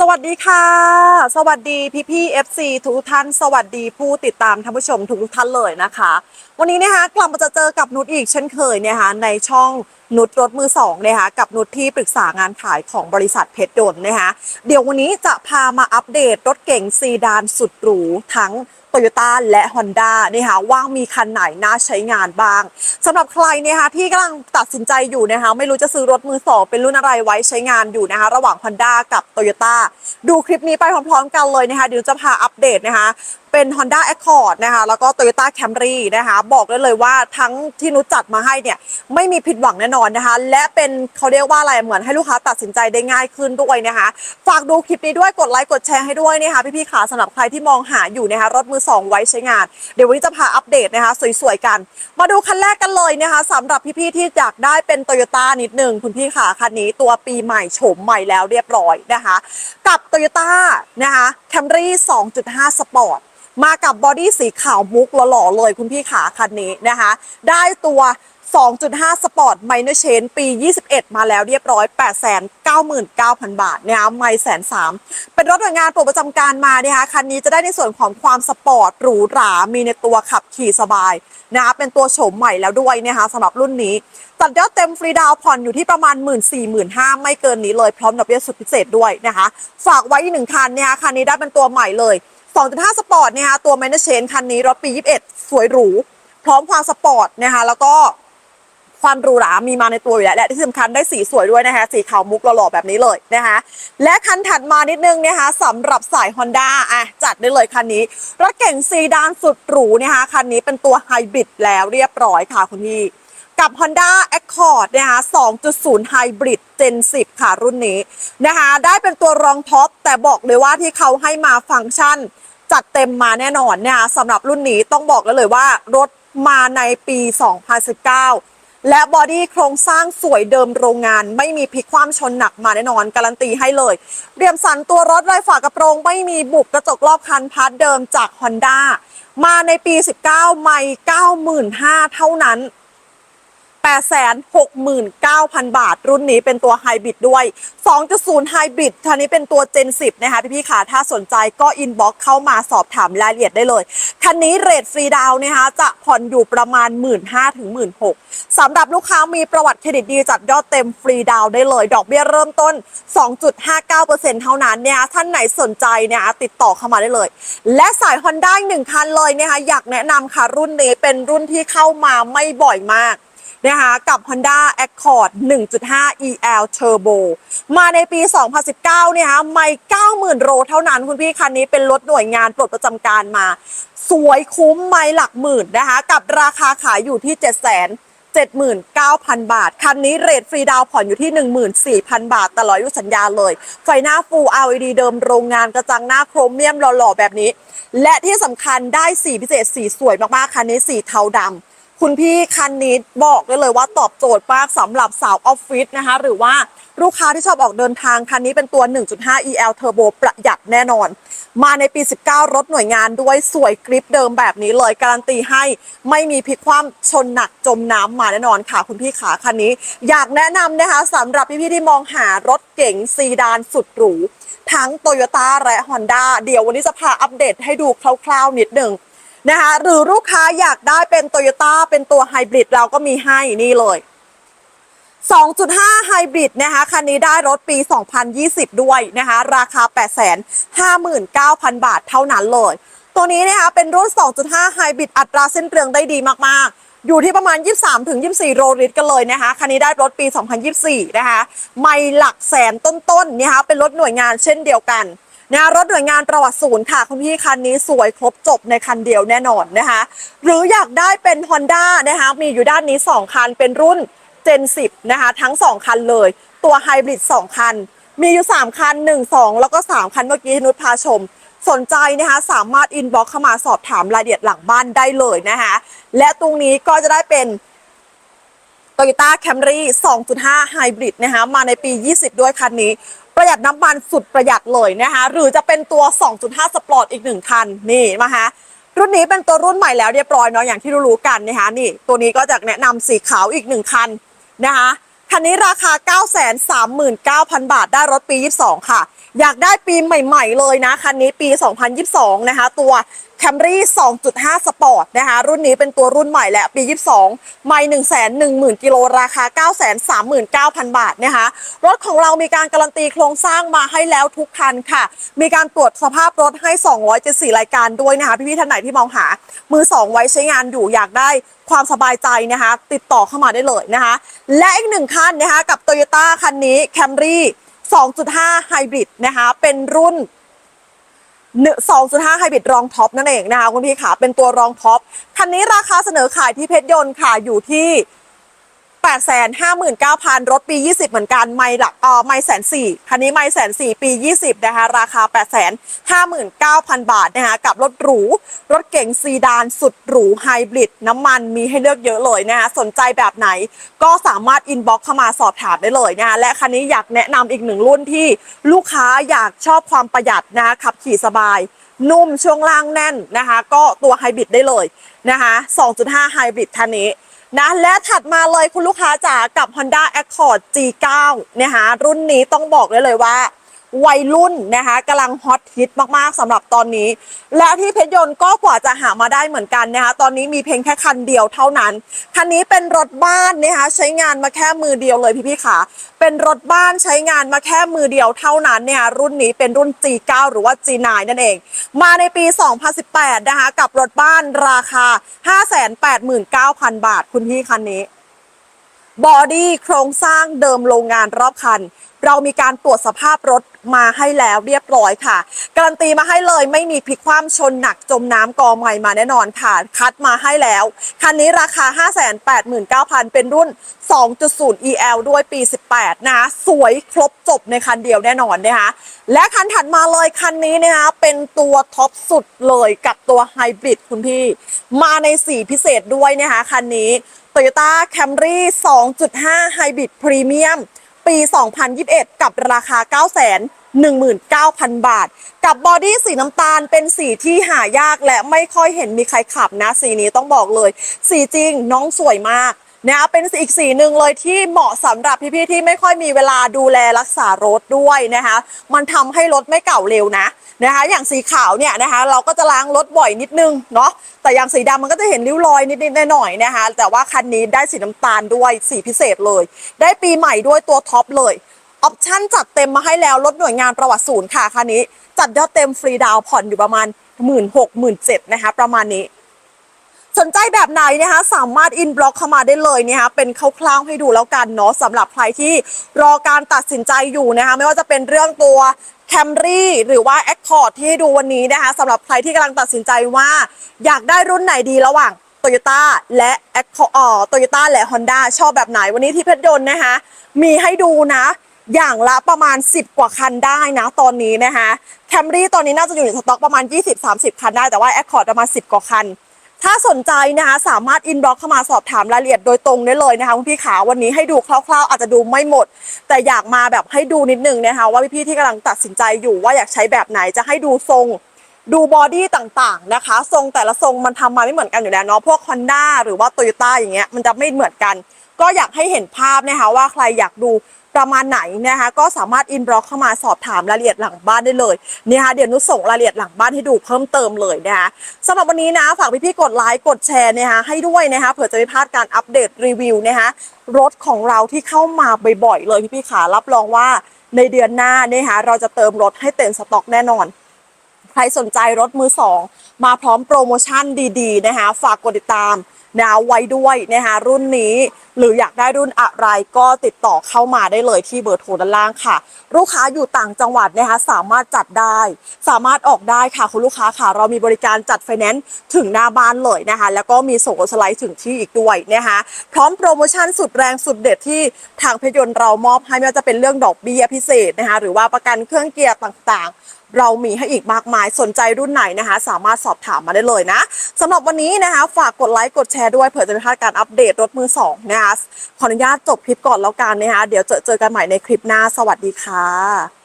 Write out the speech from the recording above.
สวัสดีค่ะ สวัสดีพี่พี่เอฟซีทุกท่านสวัสดีผู้ติดตามท่านผู้ชมทุกท่านเลยนะคะ วันนี้นะคะกลับมาจะเจอกับนุชอีกเช่นเคยนะคะในช่องนุชรถมือสองนะคะกับนุชที่ปรึกษางานขายของบริษัทเพชรยนนะคะเดี๋ยววันนี้จะพามาอัปเดตรถเก๋งซีดานสุดหรูทั้งโตโยต้าและ Honda นะคะว่ามีคันไหนน่าใช้งานบ้างสำหรับใครนะคะที่กำลังตัดสินใจอยู่นะคะไม่รู้จะซื้อรถมือสองเป็นรุ่นอะไรไว้ใช้งานอยู่นะคะระหว่าง Honda กับ Toyota ดูคลิปนี้ไปพร้อมๆกันเลยนะคะเดี๋ยวจะพาอัปเดตนะคะเป็น Honda Accord นะคะ แล้วก็ Toyota Camry นะคะ บอกได้เลยว่าทั้งที่นุชจัดมาให้เนี่ยไม่มีผิดหวังแน่นอนนะคะ และเป็นเขาเรียกว่าอะไรเหมือนให้ลูกค้าตัดสินใจได้ง่ายขึ้นด้วยนะคะ ฝากดูคลิปนี้ด้วยกดไลค์กดแชร์ให้ด้วยนะคะพี่ๆขาสำหรับใครที่มองหาอยู่นะคะรถมือสองไว้ใช้งาน เดี๋ยววันนี้จะพาอัปเดตนะคะสวยๆกัน มาดูคันแรกกันเลยนะคะสำหรับพี่ๆที่อยากได้เป็นโตโยต้านิดหนึ่งคุณพี่ขาคันนี้ตัวปีใหม่โฉมใหม่แล้วเรียบร้อยนะคะ กับ Toyota นะคะ Camry 2.5 Sport มากับบอดี้สีขาวมุกหล่อๆเลยคุณพี่ขาคันนี้นะคะ ได้ตัว 2.5 สปอร์ตไมเนอร์เชนปี 21 มาแล้วเรียบร้อย 899,000 บาทนะคะไม่แสนสามเป็นรถหน่วยงานปลดประจำการมานะคะคันนี้จะได้ในส่วนของความสปอร์ตหรูหรา มีในตัวขับขี่สบายนะคะเป็นตัวโฉมใหม่แล้วด้วยนะคะสำหรับรุ่นนี้ ตัดยอดเต็มฟรีดาวผ่อนอยู่ที่ประมาณ 1 4 0 0 0 0 5ไม่เกินนี้เลยพร้อมดอกเบี้ยสุดพิเศษด้วยนะคะ ฝากไว้อีกหนึ่งคันนะคะคันนี้ได้เป็นตัวใหม่เลย 2.5 สปอร์ตนะคะตัว m a n เชนคันนี้รถปี 21 สวยหรู พร้อมความสปอร์ตนะคะแล้วก็ความหรูหรามีมาในตัวอยู่แล้วและที่สำคัญได้สีสวยด้วยนะคะสีขาวมุกหล่อๆแบบนี้เลยนะคะและคันถัดมานิดนึงนะคะสำหรับสาย Honda อะจัดได้เลยคันนี้ รถเก่งซีดานสุดหรูนะคะคันนี้เป็นตัวไฮบริดแล้วเรียบร้อยค่ะคุณพี่ กับ Honda Accord นะคะ2.0 Hybrid Gen 10 ค่ะรุ่นนี้นะคะ ได้เป็นตัวรองท็อป แต่บอกเลยว่าที่เขาให้มาฟังก์ชัน จัดเต็มมาแน่นอนนะคะสำหรับรุ่นนี้ต้องบอกเลยเลยว่ารถมาในปี 2019 และบอดี้โครงสร้างสวยเดิมโรงงาน ไม่มีพลิกคว่ำชนหนักมาแน่นอน การันตีให้เลย เรียมสันตัวรถไรฝากระโปรงไม่มีบุบกระจกรอบคันพาร์ทเดิมจาก Honda มาในปี 19 ไม่ 95,000 เท่านั้น 869,000 บาท รุ่นนี้เป็นตัวไฮบริดด้วย 2.0ไฮบริดคันนี้เป็นตัว Gen 10 นะคะพี่ๆขาถ้าสนใจก็อินบ็อกเข้ามาสอบถามรายละเอียดได้เลย คันนี้เรทฟรีดาวน์นะคะ จะผ่อนอยู่ประมาณ 1 5 0 0 0ถึง16,000สำหรับลูกค้ามีประวัติเครดิตดีจัดยอดเต็มฟรีดาวน์ได้เลย ดอกเบี้ยเริ่มต้น 2.59%เท่านั้นเนี่ยท่านไหนสนใจเนี่ยติดต่อเข้ามาได้เลย และสาย Honda อีกหนึ่งคันเลยนะคะอยากแนะนำค่ะรุ่นนี้เป็นรุ่นที่เข้ามาไม่บ่อยมาก นะคะกับ Honda Accord 1.5 EL Turbo มาในปี 2019 เนี่ยฮะไม่ 90,000 โลเท่านั้นคุณพี่คันนี้เป็นรถหน่วยงานปลดประจำการมา สวยคุ้มไม่หลักหมื่นนะคะกับราคาขายอยู่ที่ 7 0 0 0 0 79,000 บาท คันนี้เรทฟรีดาวผ่อนอยู่ที่ 14,000 บาท ตลอดอายุสัญญาเลย ไฟหน้า Full LED เดิมโรงงานกระจังหน้าโครเมียมหล่อๆแบบนี้ และที่สำคัญได้สีพิเศษสีสวยมากๆ คันนี้สีเทาดำ คุณพี่คันนี้บอกได้เลยว่าตอบโจทย์มากสำหรับสาวออฟฟิศนะคะ หรือว่าลูกค้าที่ชอบออกเดินทาง คันนี้เป็นตัว 1.5 EL Turbo ประหยัดแน่นอน มาในปี 19 รถหน่วยงานด้วยสวยกริปเดิมแบบนี้เลย การันตีให้ไม่มีพลิกคว่ำชนหนักจมน้ำมาแน่นอนค่ะ คุณพี่ขาคันนี้ อยากแนะนำนะคะสำหรับพี่ๆที่มองหารถเก๋งซีดานสุดหรูทั้ง Toyota และ Honda เดี๋ยววันนี้จะพาอัปเดตให้ดูคร่าวๆนิดหนึ่ง นะคะหรือลูกค้าอยากได้เป็น Toyota เป็นตัวไฮบริดเราก็มีให้นี่เลย 2.5 ไฮบริดนะคะคันนี้ได้รถปี 2020 ด้วยนะคะราคา 859,000 บาทเท่านั้นเลย ตัวนี้นะคะเป็นรุ่น 2.5 ไฮบริดอัตราเส้นเปลืองได้ดีมากๆอยู่ที่ประมาณ 23-24โลลิตรกันเลยนะคะ คันนี้ได้รถปี 2024 นะคะ ไม่หลักแสนต้นๆนะคะ เป็นรถหน่วยงานเช่นเดียวกัน นะรถหน่วยงานประวัติศูนย์ค่ะ คุณพี่คันนี้สวยครบจบในคันเดียวแน่นอนนะคะ หรืออยากได้เป็น Honda นะคะมีอยู่ด้านนี้ 2 คันเป็นรุ่น Gen 10 นะคะ ทั้ง 2 คันเลย ตัวไฮบริด2 คัน มีอยู่ 3 คัน 1 2 แล้วก็ 3 คันเมื่อกี้นุชพาชม สนใจนะคะสามารถอินบ็อกเข้ามาสอบถามรายละเอียดหลังบ้านได้เลยนะคะและตรงนี้ก็จะได้เป็น Toyota Camry 2.5 Hybrid นะคะมาในปี 20 ด้วยคันนี้ ประหยัดน้ำมันสุดประหยัดเลยนะคะหรือจะเป็นตัว 2.5 Sport อีกหนึ่งคันนี่นะคะรุ่นนี้เป็นตัวรุ่นใหม่แล้วเรียบร้อยเนาะอย่างที่รู้ๆกันนะคะนี่ตัวนี้ก็จะแนะนำสีขาวอีกหนึ่งคันนะคะคันนี้ราคา 939,000 บาทได้รถปี 22 ค่ะ อยากได้ปีใหม่ ๆ เลยนะ คันนี้ปี 2022 นะคะ ตัว Camry 2.5 Sport นะคะ รุ่นนี้เป็นตัวรุ่นใหม่และปี 22 ไม่110,000 กิโลราคา 939,000 บาทนะคะ รถของเรามีการการันตีโครงสร้างมาให้แล้วทุกคันค่ะ มีการตรวจสภาพรถให้ 274 รายการด้วยนะคะ พี่ๆท่านไหนที่มองหา มือ 2 ไว้ใช้งานอยู่อยากได้ความสบายใจนะคะ ติดต่อเข้ามาได้เลยนะคะ และอีกหนึ่งคันนะคะกับ Toyota คันนี้ Camry 2.5 Hybrid นะคะ เป็นรุ่น สองซูท้าไฮบริดรองท็อปนั่นเองนะคะคุณพี่ขาเป็นตัวรองท็อปคันนี้ราคาเสนอขายที่เพชรยนต์ค่ะอยู่ที่ 859,000รถปี20เหมือนกันไม่หลักเอ่อไม่แสนสี่คันนี้ไม่แสนสี่ปี20นะคะราคา859,000บาทนะคะกับรถหรู รถเก๋งซีดานสุดหรูไฮบริดน้ำมันมีให้เลือกเยอะเลยนะคะสนใจแบบไหนก็สามารถอินบ็อกเข้ามาสอบถามได้เลยนะคะและคันนี้อยากแนะนำอีกหนึ่งรุ่นที่ลูกค้าอยากชอบความประหยัดนะคะขับขี่สบายนุ่มช่วงล่างแน่นนะคะ ก็ตัวไฮบริดได้เลยนะคะ 2.5ไฮบริดคันนี้ นะและถัดมาเลยคุณลูกค้าจ๋ากับ Honda Accord G9 นะคะรุ่นนี้ต้องบอกได้เลยว่า วัยรุ่นนะคะกำลังฮอตฮิตมากๆสำหรับตอนนี้ และที่เพชรยนต์ก็กว่าจะหามาได้เหมือนกันนะคะตอนนี้มีเพียงแค่คันเดียวเท่านั้น คันนี้เป็นรถบ้านนะคะใช้งานมาแค่มือเดียวเลยพี่ๆค่ะเป็นรถบ้านใช้งานมาแค่มือเดียวเท่านั้นเนี่ยรุ่นนี้เป็นรุ่น G9 หรือว่า G9 นั่นเอง มาในปี 2018 นะคะกับรถบ้านราคา 589,000 บาทคุณพี่คันนี้บอดี้โครงสร้างเดิมโรงงานรอบคัน เรามีการตรวจสภาพรถมาให้แล้วเรียบร้อยค่ะ การันตีมาให้เลยไม่มีพลิกคว่ำชนหนักจมน้ำกอใหม่มาแน่นอนค่ะ คัดมาให้แล้ว คันนี้ราคา 589,000 เป็นรุ่น 2.0 EL ด้วยปี 18 นะคะสวยครบจบในคันเดียวแน่นอนนะคะและคันถัดมาเลยคันนี้นะคะเป็นตัวท็อปสุดเลยกับตัวไฮบริดคุณพี่ มาในสีพิเศษด้วยนะคะคันนี้ Toyota Camry 2.5 Hybrid Premium ปี 2021 กับราคา919,000 บาท กับบอดี้สีน้ำตาลเป็นสีที่หายากและไม่ค่อยเห็นมีใครขับนะ สีนี้ต้องบอกเลย สีจริงน้องสวยมากนะเป็นอีกสีหนึ่งเลยที่เหมาะสำหรับพี่ๆที่ไม่ค่อยมีเวลาดูแลรักษารถด้วยนะคะ มันทำให้รถไม่เก่าเร็วนะ นะคะ อย่างสีขาวเนี่ยนะคะ เราก็จะล้างรถบ่อยนิดนึงเนาะแต่อย่างสีดำมันก็จะเห็นริ้วรอยนิดๆหน่อยๆนะคะ แต่ว่าคันนี้ได้สีน้ำตาลด้วยสีพิเศษเลย ได้ปีใหม่ด้วยตัวท็อปเลยออปชั่นจัดเต็มมาให้แล้วรถหน่วยงานประวัติศูนย์ค่ะคันนี้ จัดยอดเต็มฟรีดาวผ่อนอยู่ประมาณ 1 6 0 0 0 0 7นะคะประมาณนี้ สนใจแบบไหนนะคะสามารถอินบล็อกเข้ามาได้เลยนะคะเป็นคร่าวๆให้ดูแล้วกันเนาะสำหรับใครที่รอการตัดสินใจอยู่นะคะไม่ว่าจะเป็นเรื่องตัว Camry หรือว่า Accord ที่ให้ดูวันนี้นะคะสำหรับใครที่กำลังตัดสินใจว่า อยากได้รุ่นไหนดีระหว่าง Toyota และ Accord เอ่อ Toyota และ Honda ชอบแบบไหนวันนี้ที่เพชรยนต์นะคะมีให้ดูนะ อย่างละประมาณ 10 กว่าคันได้นะตอนนี้นะคะแคมรี่ตอนนี้น่าจะอยู่ในสต็อกประมาณ 20-30 คันได้แต่ว่า Accord ประมาณ 10 กว่าคัน ถ้าสนใจนะคะสามารถอินบ็อกเข้ามาสอบถามรายละเอียดโดยตรงได้เลยนะคะคุณพี่ขาวันนี้ให้ดูคร่าวๆ อาจจะดูไม่หมด แต่อยากมาแบบให้ดูนิดนึงนะคะว่าพี่ๆที่กำลังตัดสินใจอยู่ว่าอยากใช้แบบไหนจะให้ดูทรงดูบอดี้ต่างๆนะคะ ทรงแต่ละทรงมันทำมาไม่เหมือนกันอยู่แล้วเนาะพวกคอนด้าหรือว่าโตโยต้าอย่างเงี้ยมันจะไม่เหมือนกัน ก็อยากให้เห็นภาพนะคะว่าใครอยากดูประมาณไหนนะคะก็สามารถอินบล็อกเข้ามาสอบถามรายละเอียดหลังบ้านได้เลยนะคะเดี๋ยวนุส่งรายละเอียดหลังบ้านให้ดูเพิ่มเติมเลยนะคะสำหรับวันนี้นะฝากพี่ๆกดไลค์กดแชร์นะคะให้ด้วยนะคะเผื่อจะไม่พลาดการอัปเดตรีวิวนะคะรถของเราที่เข้ามาบ่อยๆเลยพี่ๆขารับรองว่าในเดือนหน้านะคะเราจะเติมรถให้เต็มสต็อกแน่นอน ใครสนใจรถมือสองมาพร้อมโปรโมชั่นดีๆนะคะฝากกดติดตาม นะไว้ด้วยนะคะรุ่นนี้ หรืออยากได้รุ่นอะไรก็ติดต่อเข้ามาได้เลยที่เบอร์โทรด้านล่างค่ะ ลูกค้าอยู่ต่างจังหวัดนะคะสามารถจัดได้ สามารถออกได้ค่ะคุณลูกค้าค่ะ เรามีบริการจัดไฟแนนซ์ถึงหน้าบ้านเลยนะคะแล้วก็มีส่งรถสไลด์ถึงที่อีกด้วยนะคะพร้อมโปรโมชั่นสุดแรงสุดเด็ดที่ทางเพยนต์เรามอบให้ไม่ว่าจะเป็นเรื่องดอกเบี้ยพิเศษนะคะหรือว่าประกันเครื่องเกียร์ต่างๆ เรามีให้อีกมากมายสนใจรุ่นไหนนะคะ สามารถสอบถามมาได้เลยนะสำหรับวันนี้นะคะ ฝากกดไลค์กดแชร์ด้วยเผื่อจะไม่พลาดการอัปเดตรถมือสองนะคะขออนุญาตจบคลิปก่อนแล้วกันนะคะเดี๋ยวเจอเจอกันใหม่ในคลิปหน้าสวัสดีค่ะ